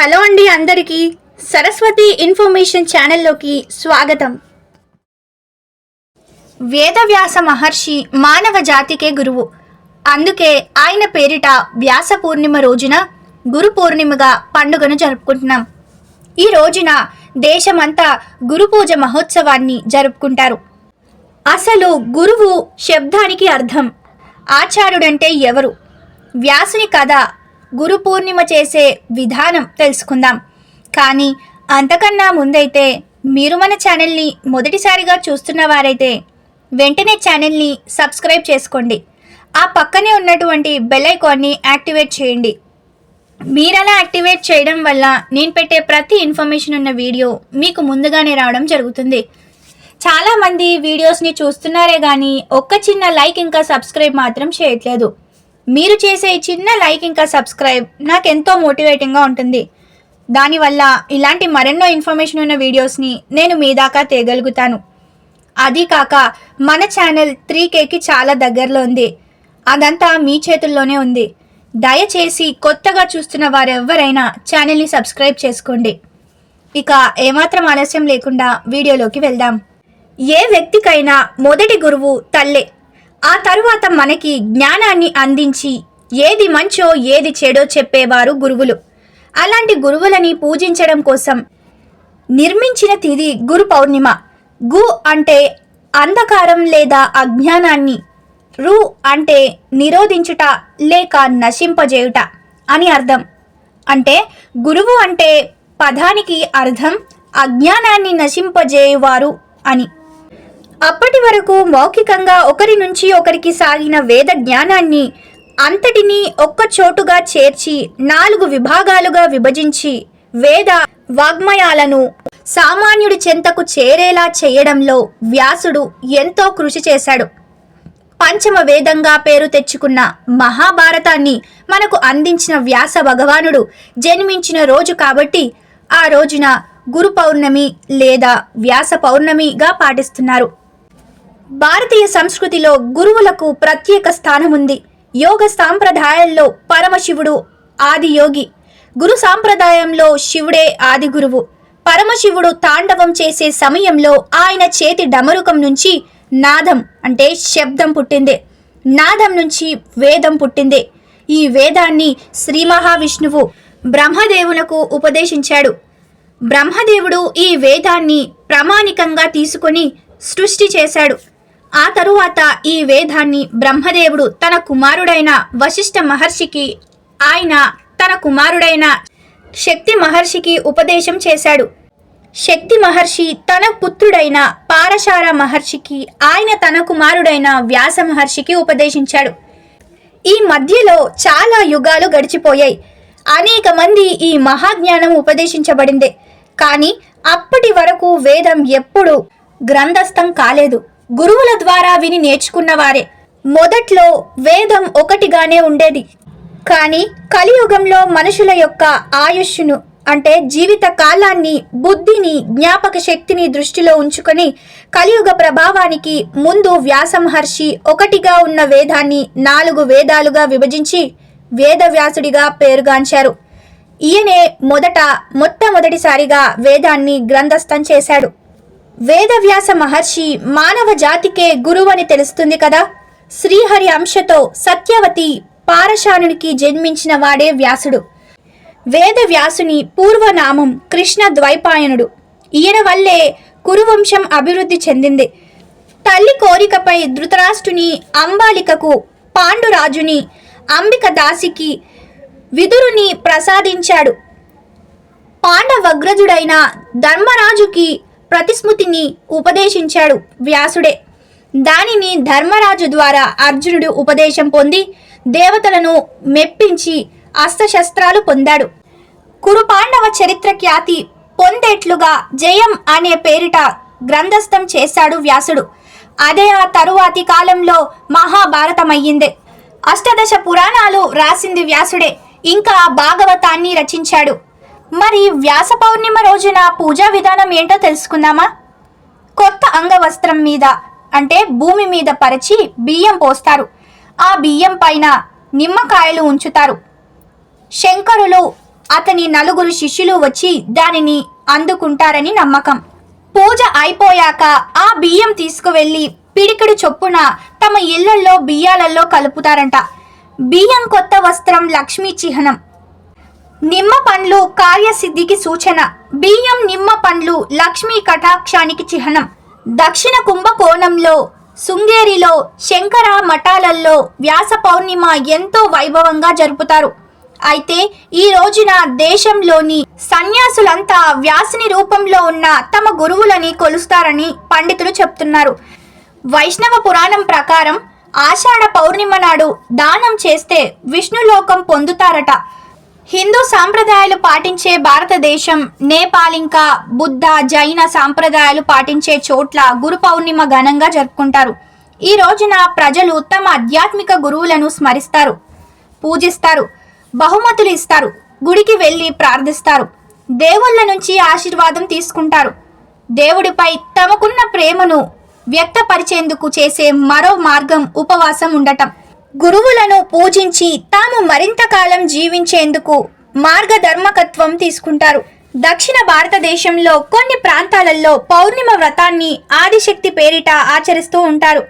Hello అండి అందరికీ Saraswati information ఛానల్లోకి స్వాగతం. వేదవ్యాస మహర్షి మానవ జాతికే గురువు. అందుకే ఆయన పేరిట వ్యాస పూర్ణిమ రోజున గురు పూర్ణిమగా పండుగను జరుపుకుంటున్నాం. ఈ రోజున దేశమంతా గురు పూజ మహోత్సవాన్ని జరుపుకుంటారు. అసలు గురువు శబ్దానికి అర్థం. ఆచార్యుడంటే ఎవరు? వ్యాసుని కథ గురు పూర్ణిమ చేసే విధానం తెలుసుకుందాం. కానీ అంతకన్నా ముందైతే మీరు మన ఛానల్ని మొదటిసారిగా చూస్తున్న వారైతే వెంటనే ఛానల్ని సబ్స్క్రైబ్ చేసుకోండి. ఆ పక్కనే ఉన్నటువంటి బెల్ ఐకాన్ని యాక్టివేట్ చేయండి. మీరలా యాక్టివేట్ చేయడం వల్ల నేను పెట్టే ప్రతి ఇన్ఫర్మేషన్ ఉన్న వీడియో మీకు ముందుగానే రావడం జరుగుతుంది. చాలామంది వీడియోస్ని చూస్తున్నారే కానీ ఒక్క చిన్న లైక్ ఇంకా సబ్స్క్రైబ్ మాత్రం చేయట్లేదు. మీరు చేసే చిన్న లైక్ ఇంకా సబ్స్క్రైబ్ నాకు ఎంతో మోటివేటింగ్గా ఉంటుంది. దానివల్ల ఇలాంటి మరెన్నో ఇన్ఫర్మేషన్ ఉన్న వీడియోస్ని నేను మీ దాకా తేగలుగుతాను. అది కాక మన ఛానల్ త్రీ కేకి చాలా దగ్గరలో ఉంది. అదంతా మీ చేతుల్లోనే ఉంది. దయచేసి కొత్తగా చూస్తున్న వారెవరైనా ఛానల్ని సబ్స్క్రైబ్ చేసుకోండి. ఇక ఏమాత్రం ఆలస్యం లేకుండా వీడియోలోకి వెళ్దాం. ఏ వ్యక్తికైనా మొదటి గురువు తల్లే. ఆ తరువాత మనకి జ్ఞానాన్ని అందించి ఏది మంచో ఏది చెడో చెప్పేవారు గురువులు. అలాంటి గురువులని పూజించడం కోసం నిర్మించిన తిది గురు పౌర్ణిమ. గు అంటే అంధకారం లేదా అజ్ఞానాన్ని. రు అంటే నిరోధించుట లేక నశింపజేయుట అని అర్థం. అంటే గురువు అంటే పదానికి అర్థం అజ్ఞానాన్ని నశింపజేయువారు అని. అప్పటి వరకు మౌఖికంగా ఒకరి నుంచి ఒకరికి సాగిన వేద జ్ఞానాన్ని అంతటినీ ఒక్క చోటుగా చేర్చి నాలుగు విభాగాలుగా విభజించి వేద వాగ్మయాలను సామాన్యుడి చెంతకు చేరేలా చేయడంలో వ్యాసుడు ఎంతో కృషి చేశాడు. పంచమ వేదంగా పేరు తెచ్చుకున్న మహాభారతాన్ని మనకు అందించిన వ్యాస భగవానుడు జన్మించిన రోజు కాబట్టి ఆ రోజున గురు పౌర్ణమి లేదా వ్యాస పౌర్ణమిగా పాటిస్తున్నారు. భారతీయ సంస్కృతిలో గురువులకు ప్రత్యేక స్థానం ఉంది యోగ సాంప్రదాయాల్లో పరమశివుడు ఆది యోగి గురు సాంప్రదాయంలో శివుడే ఆది గురువు పరమశివుడు తాండవం చేసే సమయంలో ఆయన చేతి డమరుకం నుంచి నాదం అంటే శబ్దం పుట్టిందే. నాదం నుంచి వేదం పుట్టిందే. ఈ వేదాన్ని శ్రీ మహావిష్ణువు బ్రహ్మదేవులకు ఉపదేశించాడు. బ్రహ్మదేవుడు ఈ వేదాన్ని ప్రామాణికంగా తీసుకొని సృష్టి చేశాడు. ఆ తరువాత ఈ వేదాన్ని బ్రహ్మదేవుడు తన కుమారుడైన వశిష్ఠ మహర్షికి ఆయన తన కుమారుడైన శక్తి మహర్షికి ఉపదేశం చేశాడు. శక్తి మహర్షి తన పుత్రుడైన పారశార మహర్షికి ఆయన తన కుమారుడైన వ్యాస మహర్షికి ఉపదేశించాడు. ఈ మధ్యలో చాలా యుగాలు గడిచిపోయాయి. అనేక మంది ఈ మహాజ్ఞానం ఉపదేశించబడిందే. కానీ అప్పటి వరకు వేదం ఎప్పుడూ గ్రంథస్థం కాలేదు. గురువుల ద్వారా విని నేర్చుకున్నవారే. మొదట్లో వేదం ఒకటిగానే ఉండేది. కానీ కలియుగంలో మనుషుల యొక్క ఆయుష్ను అంటే జీవిత కాలాన్ని బుద్ధిని జ్ఞాపక శక్తిని దృష్టిలో ఉంచుకొని కలియుగ ప్రభావానికి ముందు వ్యాసమహర్షి ఒకటిగా ఉన్న వేదాన్ని నాలుగు వేదాలుగా విభజించి వేదవ్యాసుడిగా పేరుగాంచారు. ఈయనే మొదట మొట్టమొదటిసారిగా వేదాన్ని గ్రంథస్థం చేశాడు. వేదవ్యాస మహర్షి మానవ జాతికే గురువని తెలుస్తుంది కదా? శ్రీహరి అంశతో సత్యవతి పారశానునికి జన్మించిన వాడే వ్యాసుడు. వేదవ్యాసుని పూర్వనామం కృష్ణ ద్వైపాయనుడు. ఈయన వల్లే కురువంశం అభివృద్ధి చెందింది. తల్లి కోరికపై ధృతరాష్ట్రుని అంబాలికకు పాండురాజుని అంబిక దాసికి విదురుని ప్రసాదించాడు. పాండవగ్రజుడైన ధర్మరాజుకి ప్రతిస్మృతిని ఉపదేశించాడు వ్యాసుడే. దానిని ధర్మరాజు ద్వారా అర్జునుడు ఉపదేశం పొంది దేవతలను మెప్పించి అస్త్రశస్త్రాలు పొందాడు. కురు పాండవ చరిత్ర ఖ్యాతి పొందేట్లుగా జయం అనే పేరిట గ్రంథస్థం చేశాడు వ్యాసుడు. అదే ఆ తరువాతి కాలంలో మహాభారతమయ్యింది. అష్టదశ పురాణాలు రాసింది వ్యాసుడే. ఇంకా భాగవతాన్ని రచించాడు. మరి వ్యాస పౌర్ణిమ రోజున పూజా విధానం ఏంటో తెలుసుకుందామా? కొత్త అంగవస్త్రం మీద అంటే భూమి మీద పరిచి బియ్యం పోస్తారు. ఆ బియ్యం పైన నిమ్మకాయలు ఉంచుతారు. శంకరులు అతని నలుగురు శిష్యులు వచ్చి దానిని అందుకుంటారని నమ్మకం. పూజ అయిపోయాక ఆ బియ్యం తీసుకువెళ్ళి పిడికిడు చొప్పున తమ ఇళ్ళల్లో బియ్యాలలో కలుపుతారంట. బియ్యం కొత్త వస్త్రం లక్ష్మీ చిహ్నం. నిమ్మ పండ్లు కార్యసిద్ధికి సూచన. బియ్యం నిమ్మ పండ్లు లక్ష్మీ కటాక్షానికి చిహ్నం. దక్షిణ కుంభకోణంలో శృంగేరిలో శంకర మఠాలలో వ్యాస పౌర్ణిమ ఎంతో వైభవంగా జరుపుతారు. అయితే ఈ రోజున దేశంలోని సన్యాసులంతా వ్యాసుని రూపంలో ఉన్న తమ గురువులని కొలుస్తారని పండితులు చెప్తున్నారు. వైష్ణవ పురాణం ప్రకారం ఆషాఢ పౌర్ణిమ నాడు దానం చేస్తే విష్ణులోకం పొందుతారట. హిందూ సాంప్రదాయాలు పాటించే భారతదేశం నేపాల్ ఇంకా బుద్ధ జైన సాంప్రదాయాలు పాటించే చోట్ల గురు పౌర్ణిమ ఘనంగా జరుపుకుంటారు. ఈ రోజున ప్రజలు తమ ఆధ్యాత్మిక గురువులను స్మరిస్తారు పూజిస్తారు బహుమతులు ఇస్తారు గుడికి వెళ్ళి ప్రార్థిస్తారు దేవుళ్ళ నుంచి ఆశీర్వాదం తీసుకుంటారు. దేవుడిపై తమకున్న ప్రేమను వ్యక్తపరిచేందుకు చేసే మరో మార్గం ఉపవాసం ఉండటం. గురువులను పూజించి తాము మరింత కాలం జీవించేందుకు మార్గధర్మకత్వం తీసుకుంటారు. దక్షిణ భారతదేశంలో కొన్ని ప్రాంతాలలో పౌర్ణిమ వ్రతాన్ని ఆదిశక్తి పేరిట ఆచరిస్తూ ఉంటారు.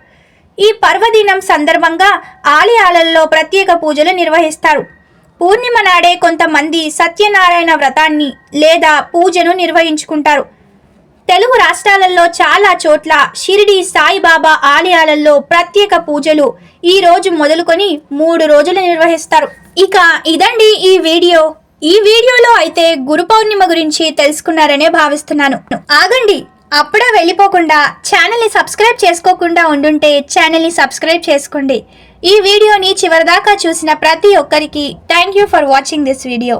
ఈ పర్వదినం సందర్భంగా ఆలయాలలో ప్రత్యేక పూజలు నిర్వహిస్తారు. పూర్ణిమ నాడే కొంతమంది సత్యనారాయణ వ్రతాన్ని లేదా పూజను నిర్వహించుకుంటారు. తెలుగు రాష్ట్రాలలో చాలా చోట్ల షిరిడి సాయిబాబా ఆలయాలలో ప్రత్యేక పూజలు ఈ రోజు మొదలుకొని మూడు రోజులు నిర్వహిస్తారు. ఇక ఇదండి ఈ వీడియో. ఈ వీడియోలో అయితే గురు పౌర్ణిమ గురించి తెలుసుకున్నారనే భావిస్తున్నాను. ఆగండి అప్పుడే వెళ్ళిపోకుండా ఛానల్ని సబ్స్క్రైబ్ చేసుకోకుండా ఉండుంటే ఛానల్ని సబ్స్క్రైబ్ చేసుకోండి. ఈ వీడియోని చివరిదాకా చూసిన ప్రతి ఒక్కరికి thank you for watching this video.